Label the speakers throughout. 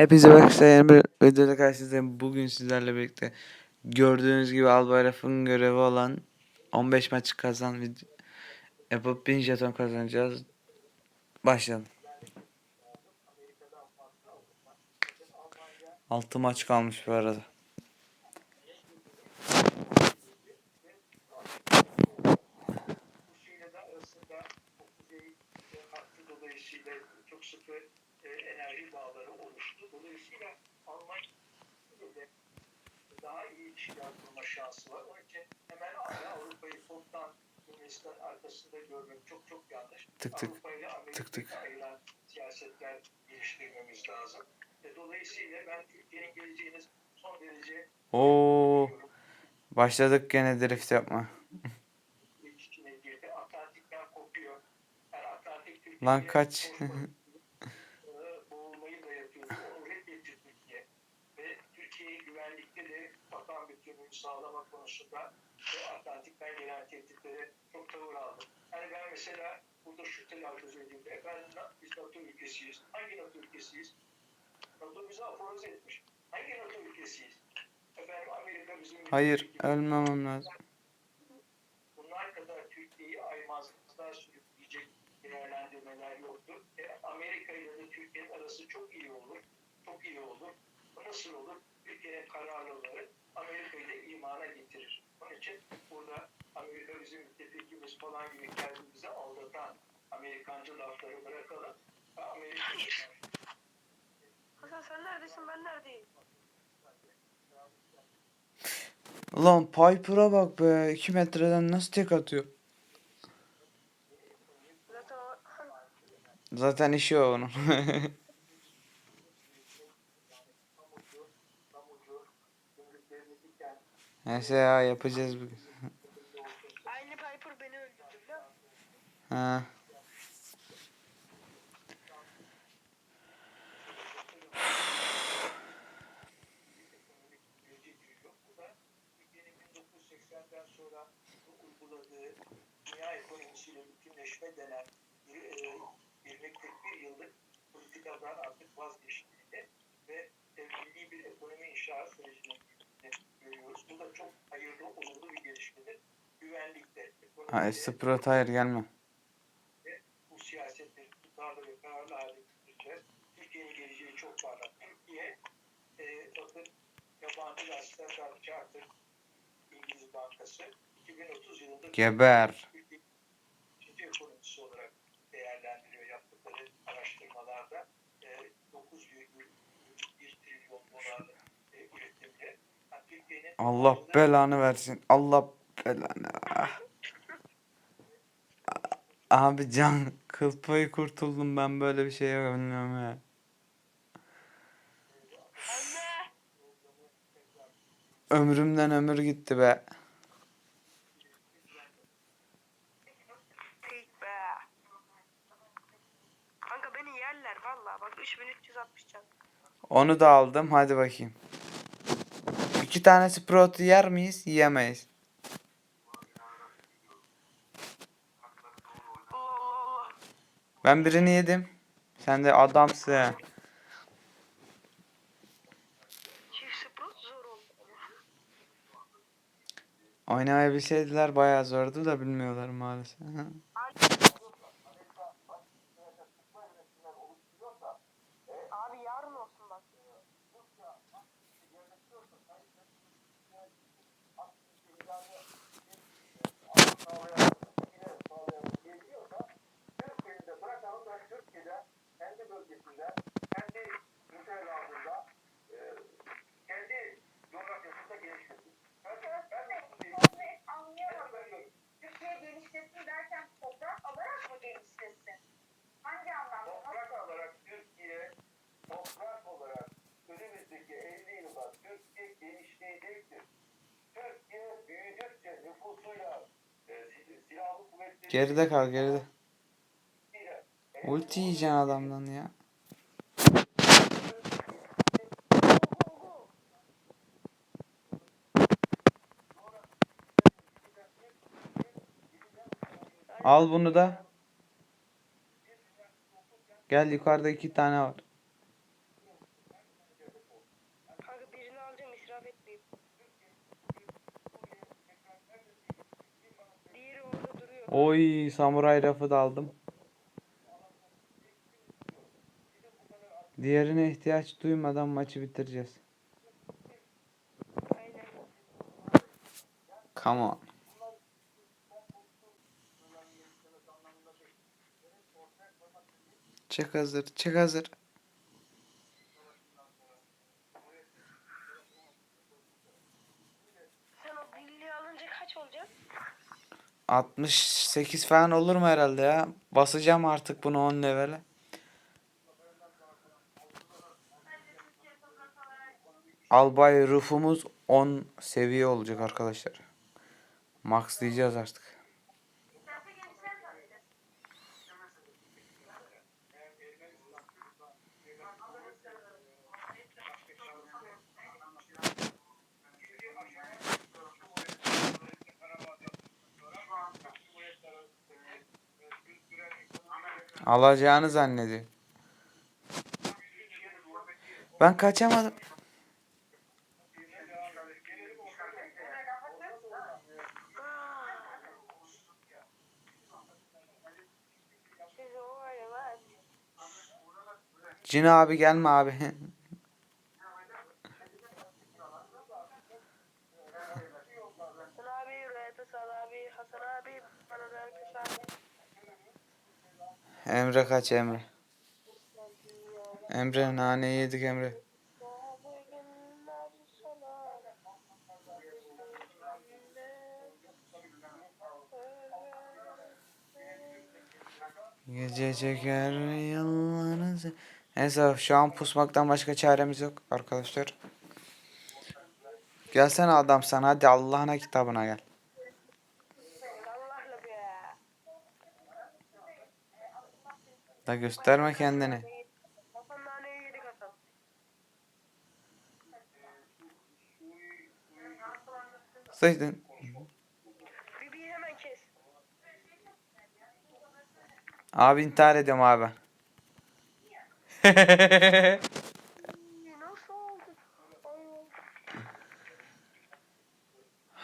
Speaker 1: Hepinize yeni bir videoda karşınızdayım. Bugün sizlerle birlikte gördüğünüz gibi Albayrak'ın görevi olan 15 maç kazan yapıp 1000 jeton kazanacağız. Başlayalım. 6 maç kalmış bu arada.
Speaker 2: Çok sıkı e, enerji bağları oluştu. Dolayısıyla Almanya ile daha iyi ilişkiler kurma şansı var. Onun için hemen Avrupa'yı toptan Yunanistan arkasında görmek çok çok yanlış.
Speaker 1: Tık tık.
Speaker 2: Avrupa ile. Amerika'ya ayrılan siyasetler geliştirmemiz lazım. E, dolayısıyla ben Türkiye'nin geleceğini son derece
Speaker 1: Oo,
Speaker 2: görüyorum.
Speaker 1: başladık gene drift yapma. Lan kaç.
Speaker 2: Ee, boğulmayı da yapıyordu. Onu reddetti Türkiye. Ve Türkiye'yi güvenlikte de bütünlüğünü sağlama konusunda ve Atlantik'ten gelen tehditlere çok tavır aldı. Yani ben mesela burada şu telaffuz edeyim. Efendim biz NATO ülkesiyiz. Hangi NATO ülkesiyiz? NATO bizi aforoz etmiş. Hangi NATO ülkesiyiz? Efendim Amerika bizim...
Speaker 1: Hayır, ölmemem lazım.
Speaker 2: bunlar kadar Türkiye'yi aymazlığa sürükleyecek değerlendirmeler yoktur. E, Amerika ile de Türkiye'nin arası çok iyi olur. Çok iyi olur. Bu nasıl olur? Türkiye'nin kararlılığı Amerika'yı da imana getirir. Onun için burada Amerika bizim müttefikimiz falan gibi kendimizi aldatan Amerikancı lafları bırakalım. Amerika
Speaker 3: Hasan sen neredesin ben neredeyim?
Speaker 1: Ulan Piper'a bak be 2 metreden nasıl tek atıyor.
Speaker 3: Zaten
Speaker 1: işi o onun. Neyse ya yapacağız bugün.
Speaker 3: Aynı Piper beni öldürdü biliyor musun?
Speaker 1: Ha.
Speaker 2: Türkiye'nin 1980'den sonra uyguladığı dünya ekonomisiyle bütünleşme denen bir, e, 21 yıllık politikadan artık vazgeçtiğini ve milli bir ekonomi inşaat sürecini görüyoruz. Bu da çok hayırlı, olumlu bir gelişmedir. Güvenlikte,
Speaker 1: Ha Sprott hayır gelme.
Speaker 2: bu siyasetleri tutarlı ve kararlı hale getireceğiz. Türkiye'nin geleceği çok parlak. Türkiye, e, bakın yabancı gazeteler karşı artık İngiliz Bankası 2030 yılında
Speaker 1: Geber.
Speaker 2: Türkiye ekonomisi olarak değerlendiriyor yaptıkları araştırmalarda. E, 9,1 trilyon dolarlık e, üretimle.
Speaker 1: Allah belanı versin. Allah belanı. Ah. Abi can kıl payı kurtuldum ben böyle bir şey bilmiyorum ya. Ömrümden ömür gitti be.
Speaker 3: Tek be. Kanka beni yerler valla bak 3360 can.
Speaker 1: Onu da aldım hadi bakayım. İki tane Sprout yer miyiz? Yiyemeyiz. Ben birini yedim. Sen de adamsın. Oynayabilseydiler bayağı zordu da bilmiyorlar maalesef.
Speaker 3: Abi yarın olsun bak.
Speaker 2: Türkiye'yi de bırakalım da Türkiye'de kendi bölgesinde, kendi müfredatında, e, kendi coğrafyasında değil.
Speaker 4: Anlayamadım. Türkiye genişlesin derken toprak alarak mı genişlesin? Hangi anlamda?
Speaker 2: Toprak olarak Türkiye, toprak olarak önümüzdeki 50 yılda Türkiye genişleyecektir. Türkiye büyüdükçe nüfusuyla, e, sil- silahlı kuvvetleri...
Speaker 1: Geride kal geride. Ulti yiyeceksin adamdan ya. Al bunu da. Gel yukarıda iki tane var. Oy samuray rafı da aldım. Diğerine ihtiyaç duymadan maçı bitireceğiz. Come on. Çek hazır, çek hazır.
Speaker 3: Sen o alınca kaç olacak?
Speaker 1: 68 falan olur mu herhalde ya? Basacağım artık bunu 10 levele. Albay Ruf'umuz 10 seviye olacak arkadaşlar. Max diyeceğiz artık. Alacağını zannediyor. Ben kaçamadım.
Speaker 3: Siz o var ya lan.
Speaker 1: Cin abi gelme abi. Emre kaç Emre. Emre nane yedik Emre. Gece çeker yıllarınızı. Neyse şu an pusmaktan başka çaremiz yok arkadaşlar. Gelsene adam sen hadi Allah'ına kitabına gel. Da gösterme kendini.
Speaker 3: Kes.
Speaker 1: Abi intihar ediyorum abi.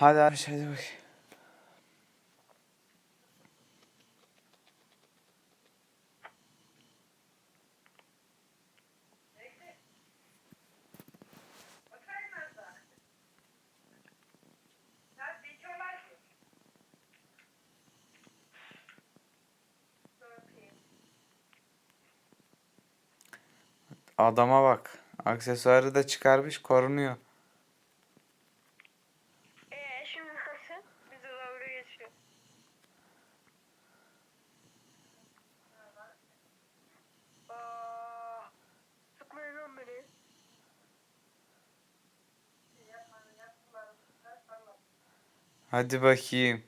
Speaker 1: Hadi abi hadi bakayım. Adama bak. Aksesuarı da çıkarmış korunuyor.
Speaker 3: Ee şimdi nasıl? Bizi dalga geçiyor. Aa, sıkmayın lan beni.
Speaker 1: Hadi bakayım.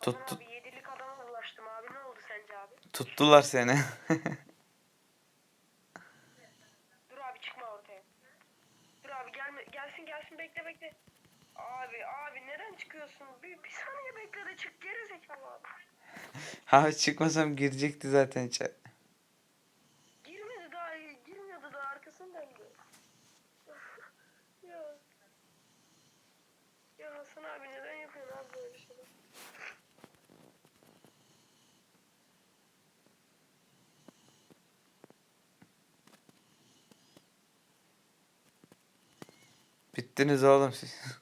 Speaker 3: Hasan
Speaker 1: Tuttu,
Speaker 3: abi yedilik adama ulaştım abi ne oldu sence abi?
Speaker 1: Tuttular seni.
Speaker 3: Dur abi çıkma ortaya. Dur abi gelme gelsin gelsin bekle bekle. Abi abi neden çıkıyorsun? Bir, bir saniye bekle de çık geri zekalı abi.
Speaker 1: Abi çıkmasam girecekti zaten içeri.
Speaker 3: Girmedi daha girmiyordu daha arkasını döndü. ya. Ya Hasan abi neden yapıyorsun abi böyle şeyler?
Speaker 1: Bittiniz oğlum siz.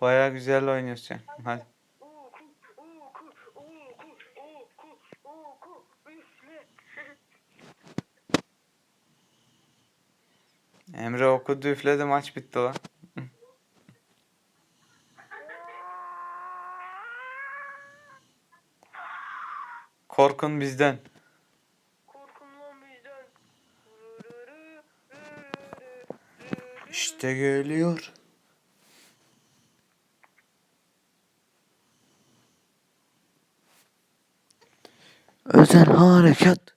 Speaker 1: Baya güzel oynuyorsun sen. Hadi. Emre okudu üfledi maç bitti lan. Korkun bizden.
Speaker 3: Korkun lan.
Speaker 1: İşte geliyor. Özel harekat.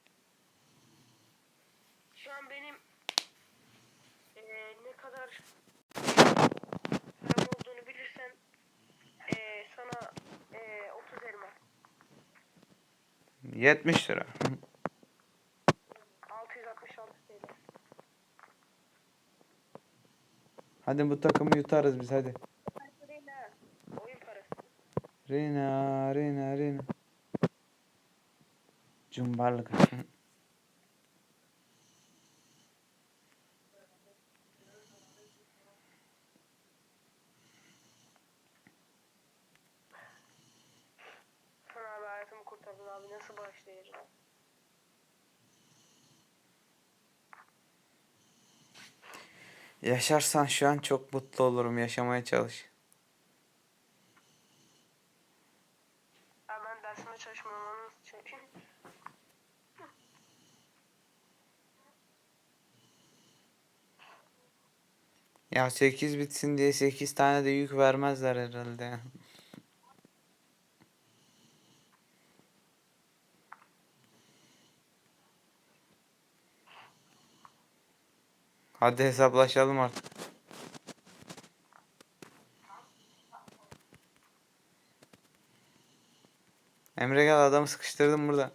Speaker 1: 70 lira.
Speaker 3: 666 TL.
Speaker 1: Hadi bu takımı yutarız biz hadi. Rina, Rina, Rina. Cumbarlık.
Speaker 3: Sen abi hayatımı kurtardın abi nasıl başlayacağım?
Speaker 1: Yaşarsan şu an çok mutlu olurum. Yaşamaya çalış.
Speaker 3: Ya ben dersime çalışmıyorum onun için.
Speaker 1: Ya 8 bitsin diye 8 tane de yük vermezler herhalde. Hadi hesaplaşalım artık. Emre gel adamı sıkıştırdım burada.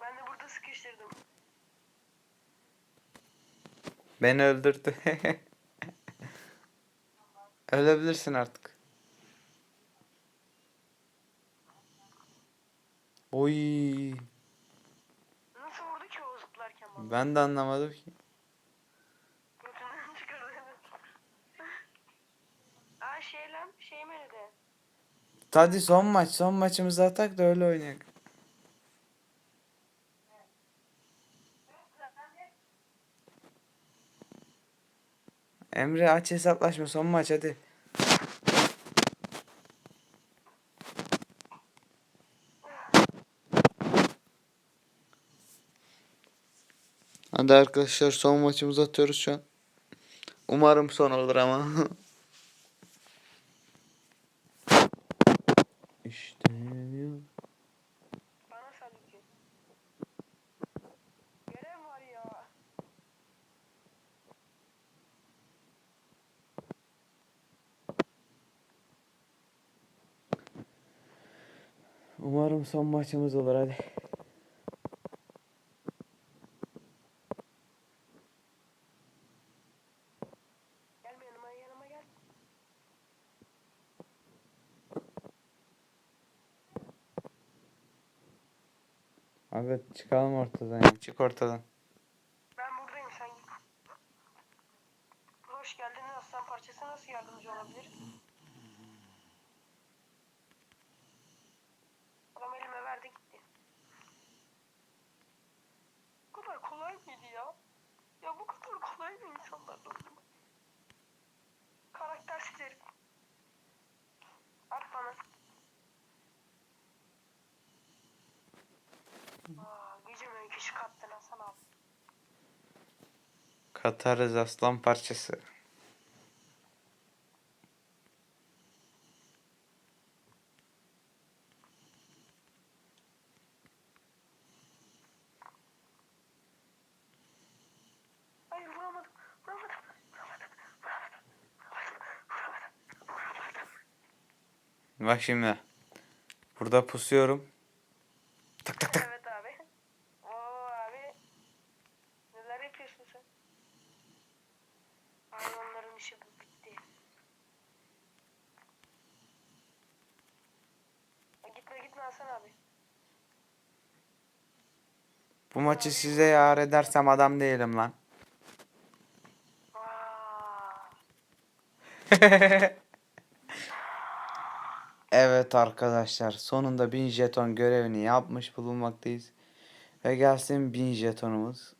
Speaker 3: Ben de burada sıkıştırdım.
Speaker 1: Beni öldürdü. Ölebilirsin artık. Oy,
Speaker 3: Nasıl vurdu ki o zıplarken bana?
Speaker 1: Ben de anlamadım ki.
Speaker 3: Götünden çıkardı. Aa şey lan şey?
Speaker 1: Hadi son maç, son maçımızı atak da öyle oynayak. Emre aç hesaplaşma son maç hadi. Hadi arkadaşlar son maçımızı atıyoruz şu an. Umarım son olur ama. işte
Speaker 3: ya.
Speaker 1: Umarım son maçımız olur hadi.
Speaker 3: Gelme yanıma yanıma gel.
Speaker 1: Hadi çıkalım ortadan ya. Çık ortadan.
Speaker 3: Ben buradayım sen git. Hoş geldin aslan parçası nasıl yardımcı olabilir? Adam elime verdi gitti. Bu kadar kolay mıydı ya? Ya bu kadar kolay mı insanlarla oynamak?
Speaker 1: Katarız aslan parçası. Bak şimdi. Burada pusuyorum. Tak tak tak.
Speaker 3: Evet abi. Oo abi. Neler yapıyorsun sen? Hayvanların işi bu bitti. Ya gitme Hasan abi.
Speaker 1: Bu maçı size yar edersem adam değilim lan. Evet arkadaşlar sonunda 1000 jeton görevini yapmış bulunmaktayız. Ve gelsin 1000 jetonumuz.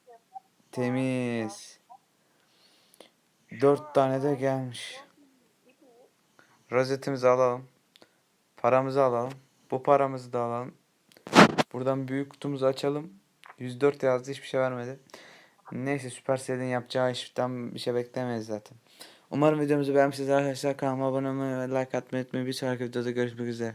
Speaker 1: Temiz. 4 tane de gelmiş. Rozetimizi alalım. Paramızı alalım. Bu paramızı da alalım. Buradan büyük kutumuzu açalım. 104 yazdı hiçbir şey vermedi. Neyse Supercell'in yapacağı işten bir şey beklemeyiz zaten. Umarım videomuzu beğenmişsiniz arkadaşlar. Kanalıma abone olmayı ve like atmayı unutmayın. Bir sonraki videoda görüşmek üzere.